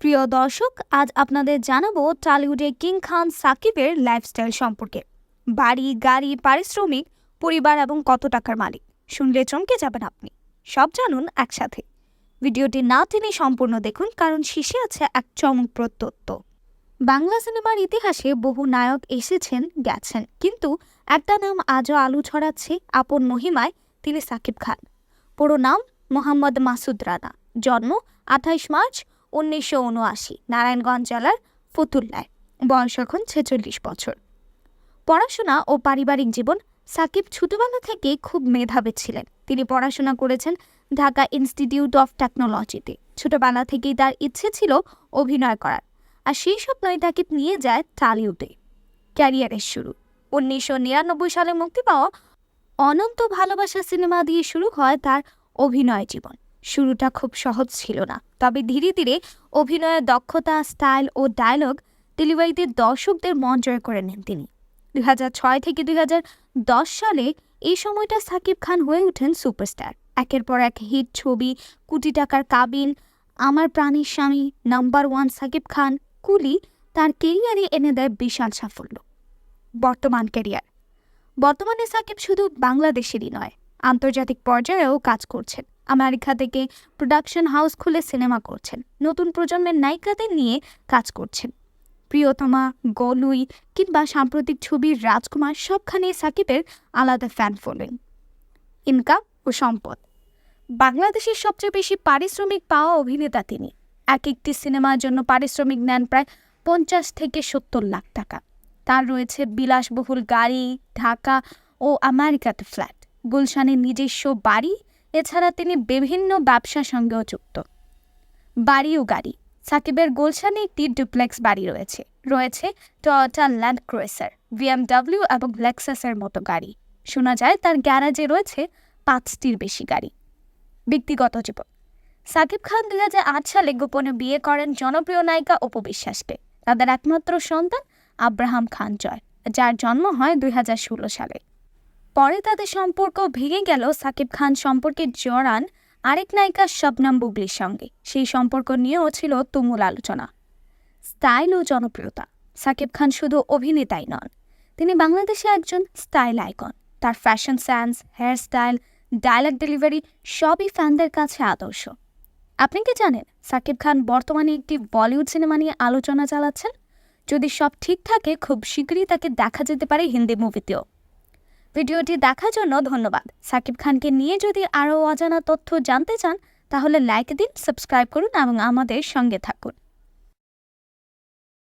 প্রিয় দর্শক, আজ আপনাদের জানাব টলিউডে কিং খান সাকিবের লাইফস্টাইল সম্পর্কে। বাড়ি, গাড়ি, পারিশ্রমিক, পরিবার এবং কত টাকার মালিক? শুনলে চমকে যাবেন আপনি। সব জানুন একসাথে। ভিডিওটি না টেনে সম্পূর্ণ দেখুন, কারণ শীর্ষে আছে এক চমকপ্রদ তথ্য বাংলা সিনেমার ইতিহাসে বহু নায়ক এসেছেন, গেছেন। কিন্তু একটা নাম আজও আলু ছড়াচ্ছে আপন মহিমায়, তিনি সাকিব খান। পুরো নাম মোহাম্মদ মাসুদ রানা। জন্ম আঠাইশ মার্চ উনিশশো উনআশি, নারায়ণগঞ্জ জেলার ফতুল্লায়, বয়স এখন ছেচল্লিশ বছর। পড়াশোনা ও পারিবারিক জীবন সাকিব ছোটবেলা থেকে খুব মেধাবী ছিলেন। তিনি পড়াশোনা করেছেন ঢাকা ইনস্টিটিউট অফ টেকনোলজিতে। ছোটবেলা থেকেই তার ইচ্ছে ছিল অভিনয় করার। আর সেই স্বপ্নই তাকে নিয়ে যায় টালিউডে। ক্যারিয়ারের শুরু। উনিশশো নিরানব্বই সালে মুক্তি পাওয়া অনন্ত ভালোবাসা সিনেমা দিয়ে শুরু হয় তার অভিনয় জীবন। শুরুটা খুব সহজ ছিল না। তবে ধীরে ধীরে অভিনয়ের দক্ষতা, স্টাইল ও ডায়লগ ডেলিভারিতে দর্শকদের মন জয় করে নেন তিনি। দুই ছয় থেকে দুই সালে এই সময়টা সাকিব খান হয়ে ওঠেন সুপারস্টার। একের পর এক হিট ছবি, কোটি টাকার কাবিন আমার প্রাণীর স্বামী, নাম্বার ওয়ান সাকিব খান, কুলি তার কেরিয়ারে এনে দেয় বিশাল সাফল্য। বর্তমান কেরিয়ার। বর্তমানে সাকিব শুধু বাংলাদেশেরই নয়, আন্তর্জাতিক পর্যায়েও কাজ করছেন। আমেরিকা থেকে প্রোডাকশন হাউস খুলে সিনেমা করছেন। নতুন প্রজন্মের নায়িকাদের নিয়ে কাজ করছেন। প্রিয়তমা, গলুই কিংবা সাম্প্রতিক ছবির রাজকুমার সবখানে সাকিবের আলাদা ফ্যান ফলোয়িং ইনকাম ও সম্পদ। বাংলাদেশের সবচেয়ে বেশি পারিশ্রমিক পাওয়া অভিনেতা তিনি। এক একটি সিনেমার জন্য পারিশ্রমিক নেন প্রায় পঞ্চাশ থেকে সত্তর লাখ টাকা। তার রয়েছে বিলাসবহুল গাড়ি, ঢাকা ও আমেরিকাতে ফ্ল্যাট। গুলশানের নিজস্ব বাড়ি এছাড়া তিনি বিভিন্ন ব্যবসার সঙ্গেও যুক্ত। বাড়ি ও গাড়ি। সাকিবের গুলশানে একটি ডুপ্লেক্স বাড়ি রয়েছে। রয়েছে টয়োটা ল্যান্ড ক্রুইসার বিএমডাব্লিউ এবং লেক্সাসের মতো গাড়ি। শোনা যায় তার গ্যারাজে রয়েছে পাঁচটির বেশি গাড়ি। ব্যক্তিগত জীবন। সাকিব খান দুই হাজার আট সালে গোপনে বিয়ে করেন জনপ্রিয় নায়িকা অপু বিশ্বাসকে। তাদের একমাত্র সন্তান আব্রাহাম খান জয়, যার জন্ম হয় দুই হাজার ষোলো সালে। পরে তাদের সম্পর্ক ভেঙে গেল সাকিব খান সম্পর্কে জড়ান আরেক নায়িকা শবনম বুবলির সঙ্গে। সেই সম্পর্ক নিয়েও ছিল তুমুল আলোচনা। স্টাইল ও জনপ্রিয়তা। সাকিব খান শুধু অভিনেতাই নন, তিনি বাংলাদেশে একজন স্টাইল আইকন। তার fashion sense hair style dialogue delivery সবই ফ্যানদের কাছে আদর্শ। আপনি কি জানেন সাকিব খান বর্তমানে একটি বলিউড সিনেমা নিয়ে আলোচনা চালাচ্ছেন? যদি সব ঠিক থাকে, খুব শীঘ্রই তাকে দেখা যেতে পারে হিন্দি মুভিতেও। ভিডিওটি দেখার জন্য ধন্যবাদ। সাকিব খানকে নিয়ে যদি আরও অজানা তথ্য জানতে চান, তাহলে লাইক দিন, সাবস্ক্রাইব করুন এবং আমাদের সঙ্গে থাকুন।